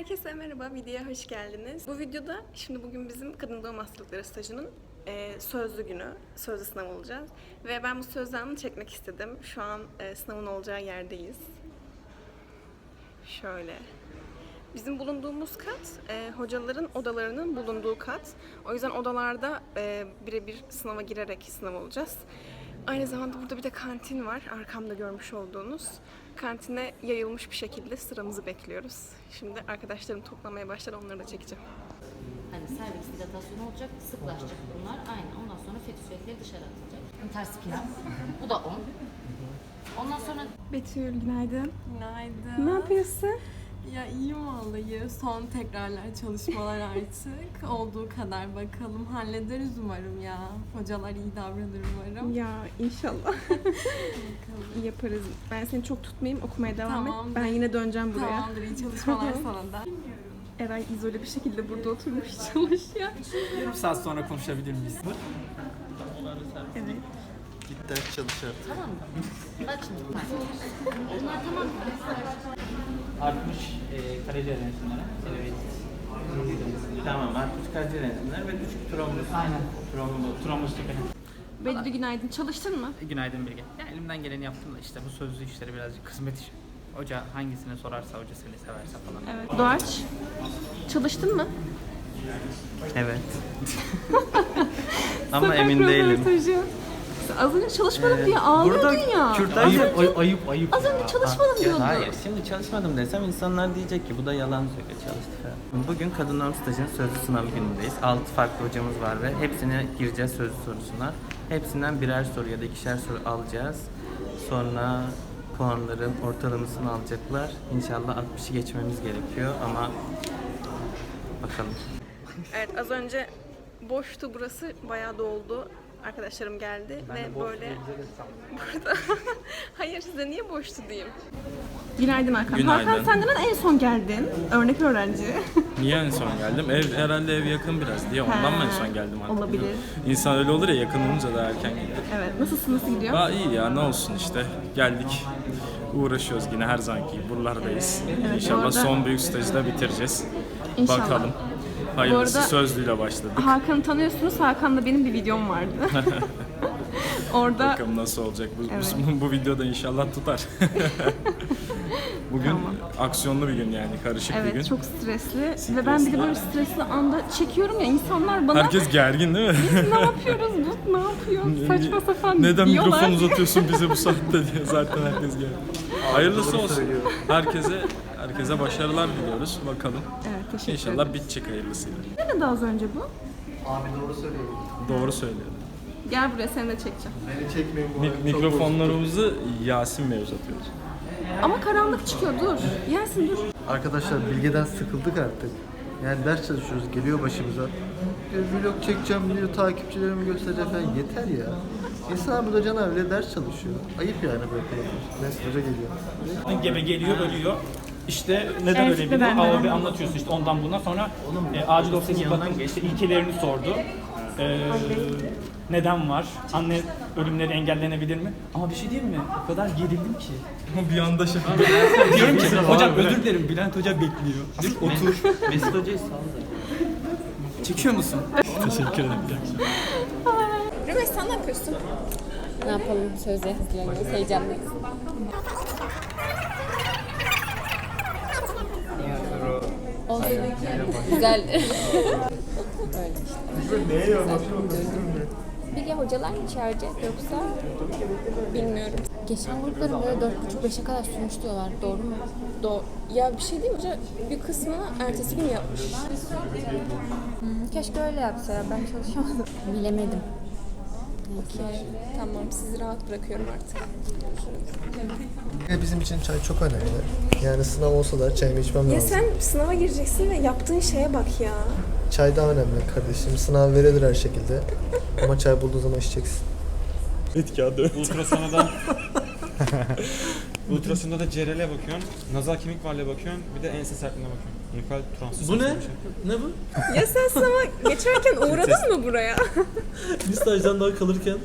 Herkese merhaba, videoya hoş geldiniz. Bu videoda şimdi bugün bizim kadın doğum hastalıkları stajının e, sözlü günü, sözlü sınav olacağız. Ve ben bu sözlü anını çekmek istedim. Şu an e, sınavın olacağı yerdeyiz. Şöyle. Bizim bulunduğumuz kat e, hocaların odalarının bulunduğu kat. O yüzden odalarda e, birebir sınava girerek sınav olacağız. Aynı zamanda burada bir de kantin var. Arkamda görmüş olduğunuz. Kantine yayılmış bir şekilde sıramızı bekliyoruz. Şimdi arkadaşlarım toplamaya başlar onları da çekeceğim. Hani servis dilatasyonu olacak, sıklaşacak bunlar. Aynen. Ondan sonra fetüs etleri dışarı atılacak. Ters spinal. Bu da 10. Ondan sonra Betül günaydın. Günaydın. Ne yapıyorsun? Ya iyiyim vallahi. Son tekrarlar, çalışmalar artık. Olduğu kadar bakalım. Hallederiz umarım ya. Hocalar iyi davranır umarım. Ya inşallah Bakalım. yaparız. Ben seni çok tutmayayım okumaya devam et. Tamamdır. Ben yine döneceğim buraya. Tamamdır, iyi çalışmalar sana da. Eray izole bir şekilde burada oturmuş çalışıyor. Yarım saat sonra konuşabilir miyiz? Evet. Git ders çalış artık. tamam mı? Bak şimdi. Bunlar tamam mı? Artmış e, karaciğer enzimleri. Evet. Tamam, artmış karaciğer enzimleri ve düşük trombus. Aynen. Trombus. Trombus Bedri günaydın. Çalıştın mı? Günaydın Bilge. Ya elimden geleni yaptım da işte bu sözlü işleri birazcık kısmet işi. Hoca hangisini sorarsa, hoca seni severse falan. Evet. Doğaç. Çalıştın mı? Evet. Ama Sokak emin değilim. röportajı. Az önce çalışmadım diye ağlıyordun Burada ya. kürtaj Az yap- önce, ayıp, ayıp. az önce çalışmadım diyordun. Hayır, şimdi çalışmadım desem insanlar diyecek ki bu da yalan söylüyor çalıştı falan. Bugün kadın doğum stajının sözlü sınav günündeyiz. 6 farklı hocamız var ve hepsine gireceğiz sözlü sorusuna. Hepsinden birer soru ya da ikişer soru alacağız. Sonra puanların ortalamasını alacaklar. İnşallah 60'ı geçmemiz gerekiyor ama bakalım. Evet az önce boştu burası bayağı doldu. Arkadaşlarım geldi ve böyle burada hayır size niye boştu diyeyim. Günaydın Hakan. Günaydın. Hakan sen neden en son geldin? Örnek öğrenci. Niye en son geldim? Ev herhalde ev yakın biraz diye ondan mı en son geldim artık? olabilir. İnsan öyle olur ya yakın olunca da erken gelir. Evet nasılsın nasıl gidiyor? Aa iyi ya ne olsun işte geldik. Uğraşıyoruz yine her zamanki buralardayız. İnşallah orada- son büyük stajı da bitireceğiz. İnşallah. Bakalım. Hayırlısı arada- sözlüyle başladık. Hakan'ı tanıyorsunuz. Hakan'la benim bir videom vardı. Orada Bakalım nasıl olacak. Bu, Evet. bu, bu videoda inşallah tutar. Bugün aksiyonlu bir gün yani karışık bir gün. evet çok stresli ve ben bir de böyle stresli anda çekiyorum ya insanlar bana Herkes gergin değil mi? ne yapıyoruz bu ne yapıyor saçma sapan Neden diyorlar. mikrofon uzatıyorsun bize bu saatte diye zaten herkes geldi. Hayırlısı olsun. Herkese herkese başarılar diliyoruz. Bakalım. Evet teşekkür İnşallah ederim. bitecek hayırlısıyla. Nerede az önce bu? Doğru söylüyor. Gel buraya seni de çekeceğim. Beni çekmeyin bu Mik- mikrofonlarımızı Yasin Bey uzatıyoruz. Ama karanlık çıkıyor dur. Yasin dur. Arkadaşlar bilgeden sıkıldık artık. Yani ders çalışıyoruz, geliyor başımıza. Diyor, vlog çekeceğim diyor, takipçilerimi göstereceğim falan. Yeter ya. İnsan burada canavar bile ders çalışıyor. Ayıp yani böyle. Neyse hoca geliyor. Gebe geliyor, ölüyor. İşte neden Evet, ölebiliyor? neden, Abi anlatıyorsun işte ondan bundan sonra e, acil ofise bakın işte ilkelerini sordu. E, neden var? Anne ölümleri engellenebilir mi? Ama bir şey diyeyim mi? O kadar gerildim ki. bir anda şey. Diyorum ki hocam özür dilerim Bülent Hoca bekliyor. Otur. Mesut Hoca'yı sal. Çekiyor musun? Teşekkür ederim. Rümeş sen ne yapıyorsun? Ne yapalım? Sözde hazırlanıyoruz. Heyecanlıyız. Olsun. Güzel. Öyle işte. Peki hocalar mı çağıracak yoksa bilmiyorum. Geçen grupların böyle dört buçuk beşe kadar sürmüş diyorlar. Doğru mu? Do ya bir şey değil mi? Hoca bir kısmını ertesi gün yapmış. Keşke öyle yapsa ben çalışamadım. Bilemedim. Tamam sizi rahat bırakıyorum artık. Bizim için çay çok önemli. Yani sınav olsa da çayımı içmem Ya lazım. sen sınava gireceksin ve yaptığın şeye bak ya. Çay daha önemli kardeşim. Sınav verilir her şekilde. Ama çay bulduğun zaman içeceksin. Ultrasonda Ultrasonda da cerele bakıyorsun, nazal kemik varlığı bakıyorsun, bir de ense sertliğine bakıyorsun. Unikal transfer. Bu ne? Ne bu? Ya sen sınava geçerken uğradın mı buraya? Bir stajdan daha kalırken.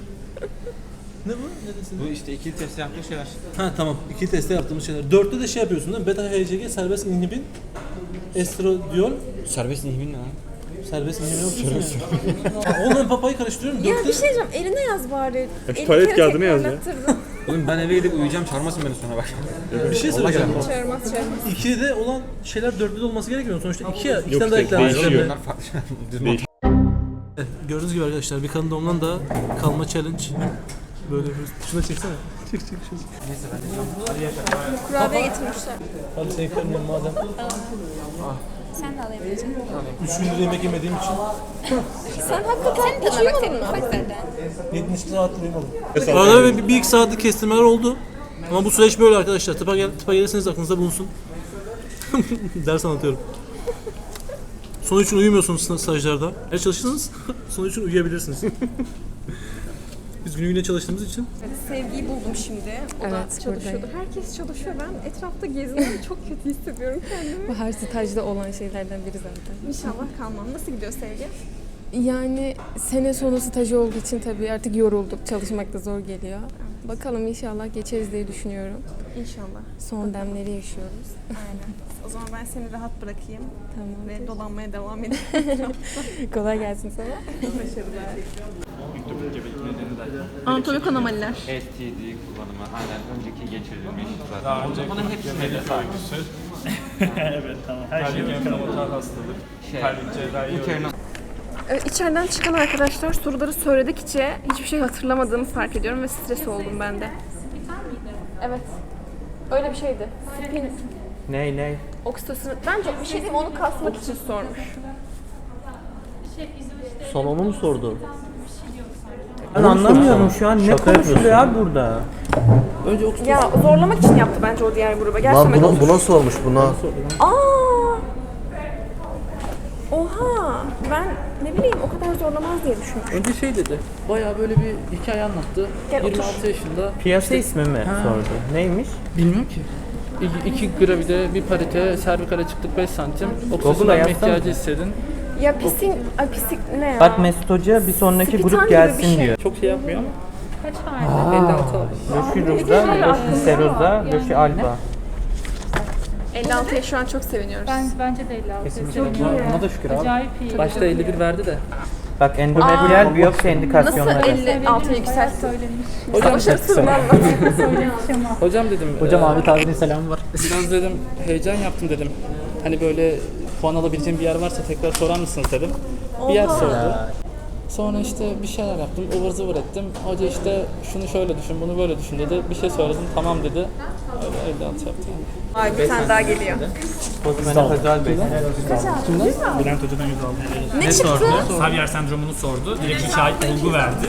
Ne bu? Neresi? Bu işte ikili test yaptığı şeyler. Ha tamam. İki testte yaptığımız şeyler. Dörtte de şey yapıyorsun değil mi? Beta HCG serbest inhibin estradiol, Serbest inhibin ne lan? serbest inhibitor yok ki. Onunla papayı karıştırıyorum. Ya Dörtte bir şey diyeceğim. Eline yaz bari. şu tuvalet kağıdını yaz ya. Oğlum ben eve gidip uyuyacağım çağırmasın beni sonra bak. bir şey söyleyeceğim. Çağırmaz çağırmaz. İkide olan şeyler dörtte de olması gerekmiyor. Sonuçta iki ya. İki tane daha eklenmiş. Bunlar farklı şeyler. Düz mantık. Gördüğünüz gibi arkadaşlar bir kadın doğumdan da kalma challenge. Böyle bir şuna çeksene. Çek çek şunu. Kurabiye getirmişler. Hadi seni kırmayayım madem. Sen de alabileceksin. Üç gündür yemek yemediğim için Sen hakikaten hiç uyumadın mı? 70 saat uyumadım. Arada bir, bir iki saatlik kestirmeler oldu. Ama bu süreç böyle arkadaşlar. Tıpa, gel, tıpa gelirseniz aklınızda bulunsun. Ders anlatıyorum. Son için uyumuyorsunuz sta- stajlarda. Eğer çalışırsanız son için uyuyabilirsiniz. Biz günü güne çalıştığımız için Sevgiyi buldum şimdi. O da Evet, çalışıyordu. Herkes çalışıyor. Ben etrafta geziyorum. Çok kötü hissediyorum kendimi. Bu her stajda olan şeylerden biri zaten. İnşallah kalmam. Nasıl gidiyor Sevgi? Yani sene sonu stajı olduğu için tabii artık yorulduk. Çalışmak da zor geliyor. Bakalım inşallah geçeriz diye düşünüyorum. İnşallah. Son demleri yaşıyoruz. Aynen. O zaman ben seni rahat bırakayım Tamam. ve dolanmaya devam edeyim. Kolay gelsin sana. Anatolik anomaliler. STD kullanımı aynen önceki geçirilmiş zaten. Daha önce Bunun hepsine de sahip. evet tamam. Her şey kanamatar hastalık, Şey, kalbin cerrahi Evet, içeriden çıkan arkadaşlar soruları söyledikçe hiçbir şey hatırlamadığımı fark ediyorum ve stres oldum ben de. Evet. Öyle bir şeydi. Spin, Ney ney? oksitosin. Bence bir şey diyeyim onu kasmak için sormuş. Son onu mu sordu? Ben anlamıyorum şu an ne Şaka konuşuluyor yapıyorsun. abi burada? önce oksijen Ya zorlamak için yaptı bence o diğer gruba. Lan Gerçekten buna, buna sormuş buna. Aa! Oha! Ben ne bileyim o kadar zorlamaz diye düşünmüştüm. Önce şey dedi. Bayağı böyle bir hikaye anlattı. Gel otur. 26 yaşında. Piyasa ismi mi Ha. sordu? Neymiş? Bilmiyorum ki. İki, iki gravide, bir parite, servikale çıktık 5 santim. Google'a Oksijen verme yazsana. ihtiyacı hissedin. Ya pisik, ay pisik ne ya? Bak Mesut Hoca bir sonraki Spitan grup gibi bir gelsin şey. diyor. Çok şey yapmıyor ama. Kaç vardı? 56 aldım. Löşi Ruza, Löşi Seroza, Löşi Alba. 56'ya şu an çok seviniyoruz. Ben, bence de 56. Kesinlikle. Buna, buna da şükür abi. Acayip iyi. Başta 51 verdi de. Bak endometriyal biyopsi Nasıl indikasyonları. 56'ya yükselttin? Söylemiş. Hocam. Söylemiş ama. hocam dedim. Hocam e, Ahmet abinin selamı var. Biraz dedim heyecan yaptım dedim. Hani böyle puan alabileceğim bir yer varsa tekrar sorar mısınız dedim. Bir yer sordu. Sonra işte bir şeyler yaptım, ıvır zıvır ettim. Hoca işte şunu şöyle düşün, bunu böyle düşün dedi. Bir şey söyledim, tamam dedi. Öyle 56 yaptı yani. Ay bir tane daha geliyor. Kozmenik Özel Bey. Bülent Hoca'dan yüz aldım. Ne çıktı? Xavier sendromunu sordu. Direkt bir şahit bulgu verdi.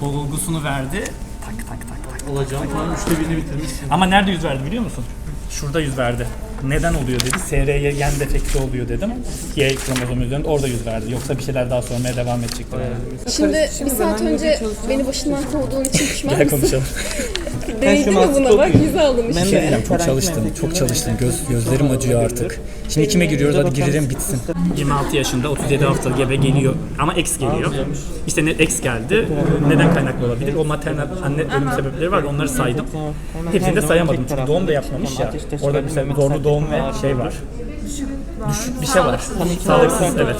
Bulgusunu verdi. Tak tak tak tak. Olacağım falan üçte birini bitirmişsin. Ama nerede yüz verdi biliyor musun? Şurada yüz verdi. Neden oluyor dedi. SRY gen defekti oluyor dedim. Y kromozomu üzerinde orada yüz verdi. Yoksa bir şeyler daha sormaya devam edecektir. Yani. Şimdi bir saat önce beni başından kovduğun için pişman Gel mısın? konuşalım. Değdi mi buna bak yüz aldım işte. Şey diyeceğim, çok çalıştım, çok çalıştım. Göz, gözlerim acıyor artık. Şimdi kime giriyoruz? Hadi girelim bitsin. 26 yaşında, 37 hafta gebe geliyor. Ama X geliyor. İşte ne X geldi. Neden kaynaklı olabilir? O maternal anne ölüm sebepleri var. Onları saydım. Hepsini de sayamadım. Çünkü doğum da yapmamış ya. Orada mesela zorlu doğum ve şey var. Düşük bir şey var. Sağlıksız evet.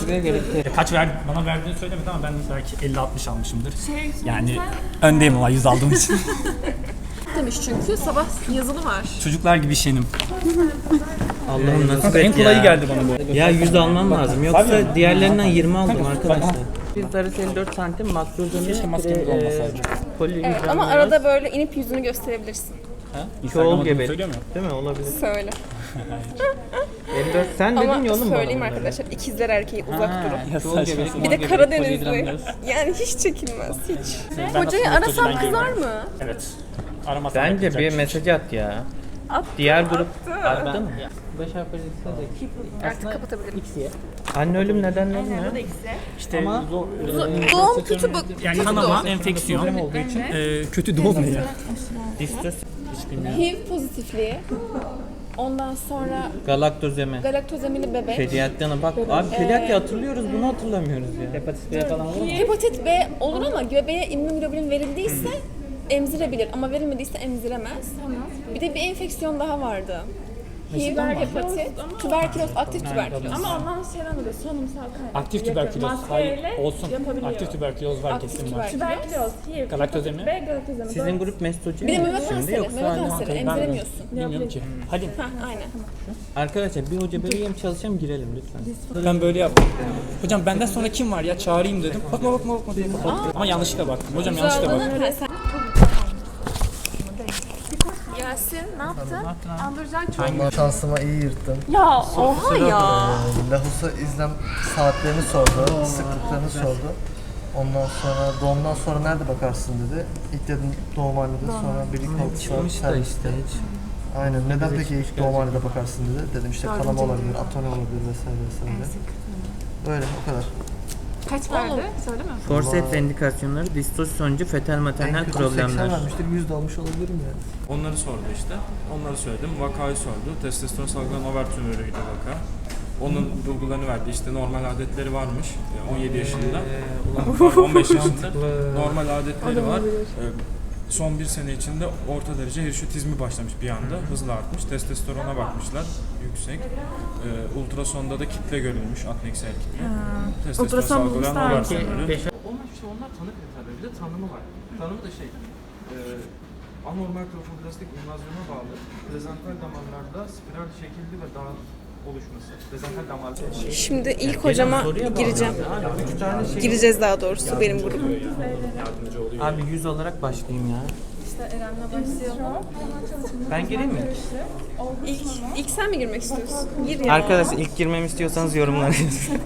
E, Kaç verdi, bana verdiğini söylemedi ama ben belki 50-60 almışımdır. Yani öndeyim ama 100 aldığım için. Demiş çünkü sabah yazılı var. Çocuklar gibi şenim. Allah'ım nasip Kanka et en kolayı ya. geldi bana bu. Ya 100 almam lazım. Yoksa diğerlerinden 20 aldım arkadaşlar. Bizleri 54 santim makrozoni Keşke maskemiz olmasaydı. Evet ama arada böyle inip yüzünü gösterebilirsin. çoğul muyum? Değil mi? Olabilir. Söyle. 54 sen dedin Ama ya oğlum bu söyleyeyim adamları. arkadaşlar ikizler erkeği uzak durun. Ya Çoğul saçma sapan Bir de Karadenizli. Yani hiç çekilmez hiç. Hocayı arasam kızar mı? Evet. Aramasam Bence bir mesaj at ya. Attı, Diğer grup attı. attı mı? Artık kapatabilirim. Anne ölüm nedenleri ne? İşte zor, Doğum kötü bak. yani kanama, enfeksiyon olduğu için e, kötü doğum ne ya? Distos, HIV pozitifliği. Ondan sonra galaktozemi, galaktozemili bebek. pediatriyana bak. Abi pediatri hatırlıyoruz bunu hatırlamıyoruz ya. Hepatit B falan olur mu? Hepatit B olur ama bebeğe immünoglobulin verildiyse emzirebilir ama verilmediyse emziremez. Bir de bir enfeksiyon daha vardı. HIV, hepatit, tüberküloz, aktif tüberküloz. Ama ondan sonra da solunumsal kaynak. Aktif tüberküloz. Hayır, olsun. Aktif tüberküloz var kesin var. Tüberküloz, HIV, Galaktozemi. ve galaktozemi. Sizin grup mestoci Bir de meme kanseri, yoksa meme kanseri, emziremiyorsun. bilmiyorum ki. Hadi. Hah, aynen. Arkadaşlar bir hoca bebeğim çalışacağım girelim lütfen. Ben böyle yaptım. Hocam benden sonra kim var ya çağırayım dedim. Bakma bakma bakma diye kapattım. Ama yanlışlıkla baktım. Hocam yanlışlıkla baktım. Yasin ne yaptın? Andıracak çok. Vallahi şansıma iyi yırttım. Ya oha ya. Ee, Lahusa izlem saatlerini sordu, sıklıklarını sordu. Ondan sonra doğumdan sonra nerede bakarsın dedi. İlk dedim doğumhanede sonra birlik altı Çıkmış da işte hiç. Aynen. Neden peki ilk doğumhanede bakarsın dedi. Dedim işte kanama olabilir, atone olabilir vesaire vesaire. Öyle o kadar. Kaç verdi? Söyleme. Forceps indikasyonları distoz sonucu fetal maternal En kötü 80 problemler. vermiştir, 100 de almış olabilirim yani. Onları sordu işte. Onları söyledim. Vakayı sordu. Testosteron salgılanan over tümörüydü vaka. Onun bulgularını verdi. İşte normal adetleri varmış. e, 17 yaşında. Pardon, 15 yaşında. Normal adetleri var. E, Son bir sene içinde orta derece hirşütizmi başlamış bir anda. Hızla artmış. Testosterona bakmışlar. Yüksek. E, ultrasonda da kitle görülmüş. Atneksel kitle. Testosteron Ultrason salgılayan bulmuşlar. over tümörü. Onlar işte onlar tanı kriterleri. Bir de tanımı var. Tanımı da şey, e, anormal trofoblastik invazyona bağlı prezental damarlarda spiral şekilli ve dağ oluşması. Damar Şimdi ilk hocama gireceğim. Şey. Gireceğiz daha doğrusu benim grubum. Abi 100 olarak başlayayım ya. İşte Eren'le başlayalım. Ben gireyim mi? İlk, ilk sen mi girmek istiyorsun? Gir ya. Arkadaşlar ilk girmemi istiyorsanız yorumlara yazın.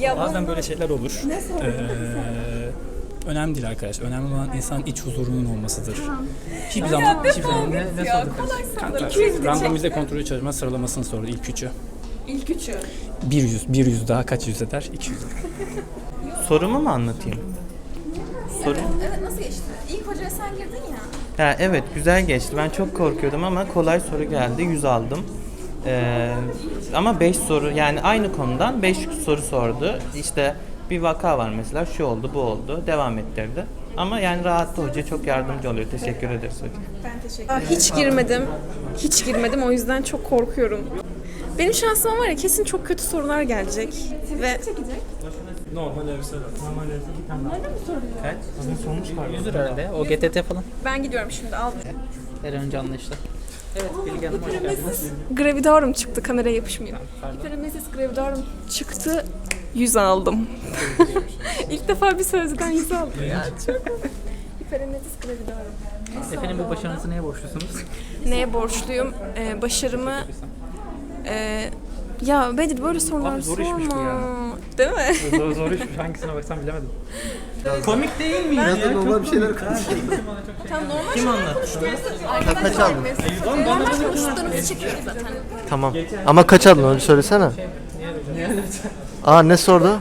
Ya Bazen böyle şeyler olur. Ee, önemli değil arkadaş. Önemli olan insan iç huzurunun olmasıdır. Hiçbir zaman, hiçbir zaman ne, ne ya sorduk? kolay sorular. 200 randomize kontrolü çalışma sıralamasını sordu ilk üçü. İlk üçü. Bir yüz, bir yüz daha kaç yüz eder? 200. Sorumu mu anlatayım? Soru. Evet nasıl geçti? İlk hocaya sen girdin ya. Ha, evet güzel geçti. Ben çok korkuyordum ama kolay soru geldi. 100 aldım. Ee, ama 5 soru yani aynı konudan 5 soru sordu. İşte bir vaka var mesela şu oldu bu oldu devam ettirdi. Ama yani rahattı hoca çok yardımcı oluyor. Teşekkür ederiz hocam. Aa, Hiç girmedim. Hiç girmedim o yüzden çok korkuyorum. Benim şansıma var ya kesin çok kötü sorular gelecek. Ve Normal evsel. Kaç? Sonuç var. 100 herhalde. O GTT falan. ben gidiyorum şimdi al. Her önce anlaşılır. Evet Bilge Hanım hoş geldiniz. Gravidarum çıktı kameraya yapışmıyor. Hiperemezis gravidarum çıktı 100 aldım. İlk defa bir sözlüden 100 aldım ya çok. Hiperemezis gravidarum. Efendim bu başarınızı neye borçlusunuz? Neye borçluyum? Ee, başarımı ee, ya Bedir böyle sorular Abi zor işmiş bu sorma. ya. Değil mi? zor, zor işmiş. Hangisine baksam bilemedim. Komik değil miydi ya? normal bir şeyler konuşuyor. Tam normal Kim anlattı? Ka- kaç aldın? Normal konuştuklarımızı çekiyoruz zaten. Tamam. Ama kaç aldın onu söylesene. Aa ne sordu?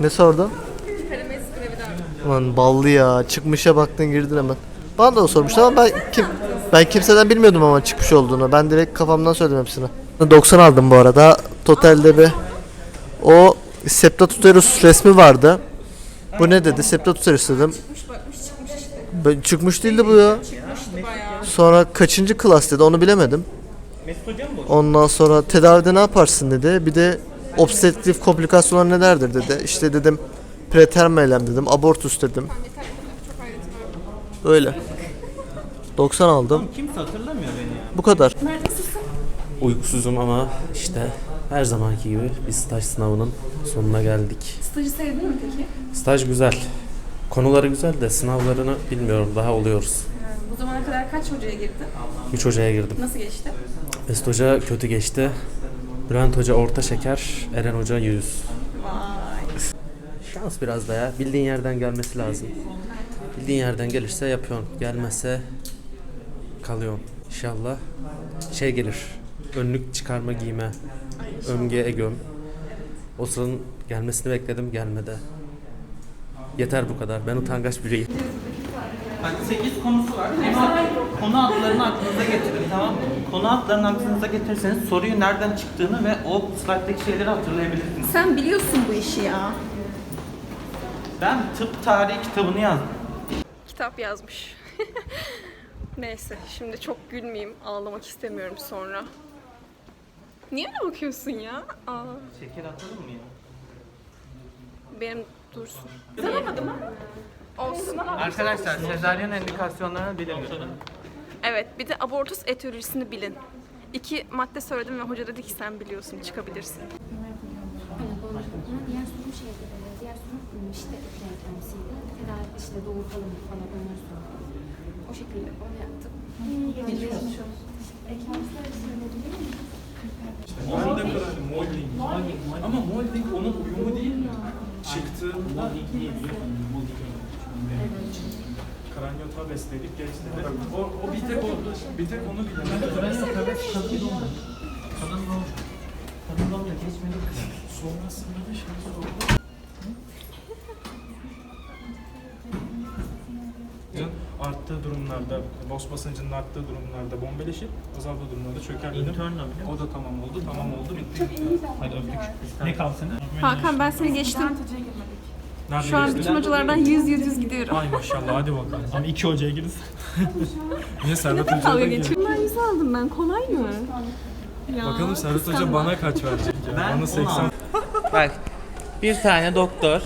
Ne sordu? Hiperemezis gravidarum. Ulan ballı ya. Çıkmışa baktın girdin hemen. Bana da o sormuştu ama ben kim ben kimseden bilmiyordum ama çıkmış olduğunu. Ben direkt kafamdan söyledim hepsini. 90 aldım bu arada. Totalde bir o Septatuterus resmi vardı. Bu ne dedi? Septatuterus dedim. Ben, çıkmış değildi bu ya. Sonra kaçıncı klas dedi onu bilemedim. Mesut hocam bu. Ondan sonra tedavide ne yaparsın dedi. Bir de obstetrik komplikasyonlar nelerdir dedi. İşte dedim preterm eylem dedim. Abortus dedim. Öyle. 90 aldım. Kimse hatırlamıyor beni ya. Bu kadar. Uykusuzum ama işte her zamanki gibi bir staj sınavının sonuna geldik. Stajı sevdin mi peki? Staj güzel. Konuları güzel de sınavlarını bilmiyorum daha oluyoruz. Bu zamana kadar kaç hocaya girdin? 3 hocaya girdim. Nasıl geçti? Mesut Hoca kötü geçti. Bülent Hoca orta şeker, Eren Hoca 100. Şans biraz da ya. Bildiğin yerden gelmesi lazım. Bildiğin yerden gelirse yapıyorsun. Gelmezse kalıyorsun. İnşallah şey gelir. Önlük çıkarma giyme. Ömge egöm. O sıranın gelmesini bekledim gelmedi. Yeter bu kadar. Ben utangaç biriyim. Bak 8 konusu var. Hepsi konu adlarını aklınıza getirin tamam mı? Konu adlarını aklınıza getirirseniz soruyu nereden çıktığını ve o slide'daki şeyleri hatırlayabilirsiniz. Sen biliyorsun bu işi ya. Ben tıp tarihi kitabını yazdım. Kitap yazmış. Neyse şimdi çok gülmeyeyim. Ağlamak istemiyorum sonra. Niye öyle bakıyorsun ya? Aa, Şeker atalım mı ya? benim dursun. Tanımadım ama. Olsun. Arkadaşlar sezaryen endikasyonlarını bilin lütfen. Evet bir de abortus etiyolojisini bilin. İki madde söyledim ve hoca dedi ki sen biliyorsun çıkabilirsin. Diğer sorum şeydi, e, diğer sorum işte eklemsiydi. Tedavi işte doğurtalım falan onları sordum. O şekilde onu mi? De kararım molding. Ama molding onun uyumu değil mi? Çıktığında kraniotabes dedik geçti. O, o bir tek o, bir tek onu bilemem. Sonrasında da şey sordu. arttığı durumlarda, bos basıncının arttığı durumlarda bombeleşip azaldığı durumlarda çöker dedim. O da tamam oldu, tamam oldu, bitti. Hadi öptük. Ne kaldı senin? Hakan ben seni geçtim. Nerede Şu an geçti? bütün hocalardan yüz yüz yüz gidiyorum. Ay maşallah hadi bakalım. Ama iki hocaya gidiyoruz. Niye Servet Neden dalga Hoca'ya da geçiyorsun? Ben yüz aldım ben. Kolay mı? Ya, Bakalım Servet Hoca kıskanma. bana kaç verecek ya? Ben Bana 80. Bak bir tane doktor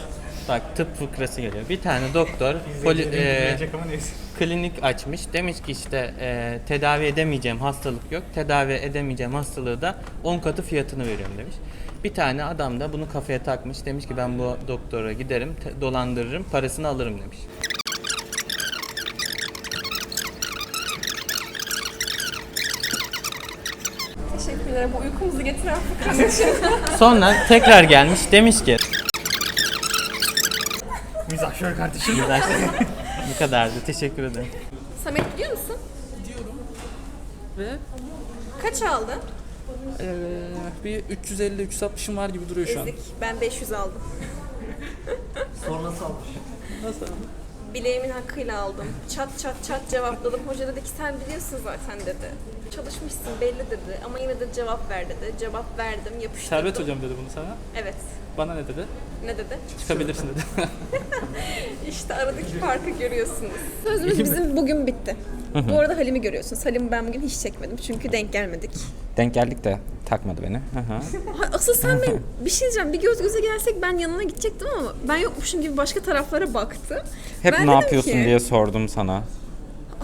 Bak tıp fıkrası geliyor. Bir tane doktor poli, e, ama neyse. Klinik açmış. Demiş ki işte e, tedavi edemeyeceğim hastalık yok. Tedavi edemeyeceğim hastalığı da 10 katı fiyatını veriyorum demiş. Bir tane adam da bunu kafaya takmış. Demiş ki ben bu doktora giderim, te- dolandırırım, parasını alırım demiş. Teşekkürler bu uykumuzu getiren fıkranın için. Sonra tekrar gelmiş demiş ki Mizah şöyle kardeşim. Güzel. Bu kadardı. Teşekkür ederim. Samet biliyor musun? Ve Kaç aldın? eee, bir 350-360'ım var gibi duruyor şu an. Ezik. Ben 500 aldım. Sonra salmış. Nasıl? Bileğimin hakkıyla aldım. Çat çat çat cevapladım. Hoca dedi ki sen biliyorsun zaten dedi. Çalışmışsın belli dedi ama yine de cevap ver dedi. Cevap verdim yapıştırdım. Servet hocam dedi bunu sana. Evet. Bana ne dedi? Ne dedi? Çıkabilirsin dedi. İşte aradaki farkı görüyorsunuz. Sözümüz bizim bugün bitti. Bu arada Halim'i görüyorsunuz. Halim'i ben bugün hiç çekmedim çünkü denk gelmedik. Denk geldik de takmadı beni. Ha, Asıl sen ben bir şey diyeceğim. Bir göz göze gelsek ben yanına gidecektim ama ben yokmuşum gibi başka taraflara baktı. Hep ben ne yapıyorsun ki, diye sordum sana.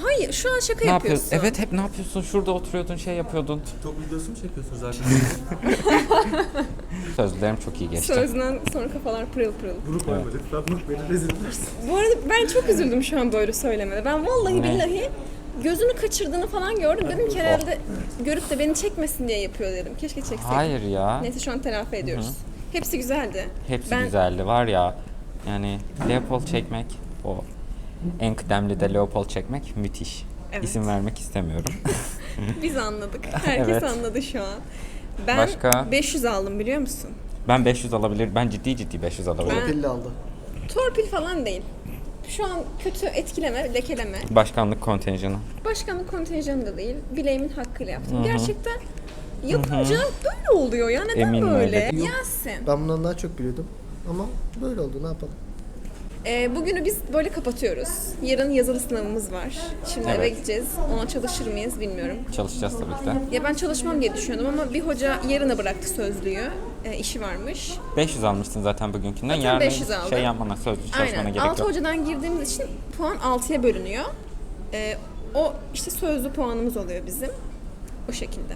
Hayır şu an şaka Ne yapıyorsun. yapıyorsun? Evet hep ne yapıyorsun? Şurada oturuyordun, şey yapıyordun. TikTok videosu mu çekiyorsun zaten? Sözlerim çok iyi geçti. Sözden sonra kafalar pırıl pırıl. Bunu koymadık. Ben beni rezil edersin. Bu arada ben çok üzüldüm şu an böyle söylemede. Ben vallahi Ne? billahi gözünü kaçırdığını falan gördüm. Dedim ki herhalde görüp de beni çekmesin diye yapıyor dedim. Keşke çekseydim. Hayır ya. Neyse şu an telafi ediyoruz. Hepsi güzeldi. Hepsi ben, güzeldi var ya. Yani Leopold çekmek o en kıdemli de Leopold çekmek müthiş. Evet. İsim vermek istemiyorum. Biz anladık. Herkes Evet. anladı şu an. Ben Başka? 500 aldım biliyor musun? Ben 500 alabilir. Ben ciddi ciddi 500 alabilirim. Ben- Pilli aldı. Torpil falan değil. Şu an kötü etkileme, lekeleme. Başkanlık kontenjanı. Başkanlık kontenjanı da değil. Bileğimin hakkıyla yaptım. Hı hı. Gerçekten yapınca böyle oluyor ya. Neden Eminim böyle? öyledir. Yasin. Ben bundan daha çok biliyordum. Ama böyle oldu ne yapalım. Ee, bugünü biz böyle kapatıyoruz. Yarın yazılı sınavımız var. Şimdi Evet. eve gideceğiz. Ona çalışır mıyız bilmiyorum. Çalışacağız tabii ki de. Ya ben çalışmam diye düşünüyordum ama bir hoca yarına bıraktı sözlüğü. Ee, işi varmış. 500 almıştın zaten bugünkünden. Zaten Yarın 500 aldım. şey yapmana, sözlü çalışmana Aynen. gerek 6 yok. hocadan girdiğimiz için puan 6'ya bölünüyor. Ee, o işte sözlü puanımız oluyor bizim. O şekilde.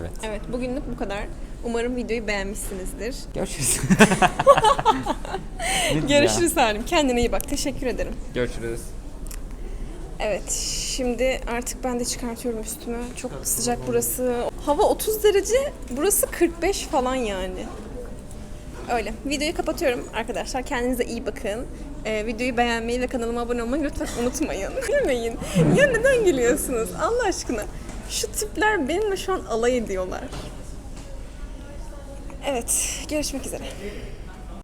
Evet. Evet bugünlük bu kadar. Umarım videoyu beğenmişsinizdir. Görüşürüz. Görüşürüz Halim. Kendine iyi bak. Teşekkür ederim. Görüşürüz. Evet, şimdi artık ben de çıkartıyorum üstümü. Çok sıcak burası. Hava 30 derece, burası 45 falan yani. Öyle. Videoyu kapatıyorum arkadaşlar. Kendinize iyi bakın. Ee, videoyu beğenmeyi ve kanalıma abone olmayı lütfen unutmayın. Gülmeyin. Ya neden gülüyorsunuz? Allah aşkına. Şu tipler benimle şu an alay ediyorlar. Evet, görüşmek üzere.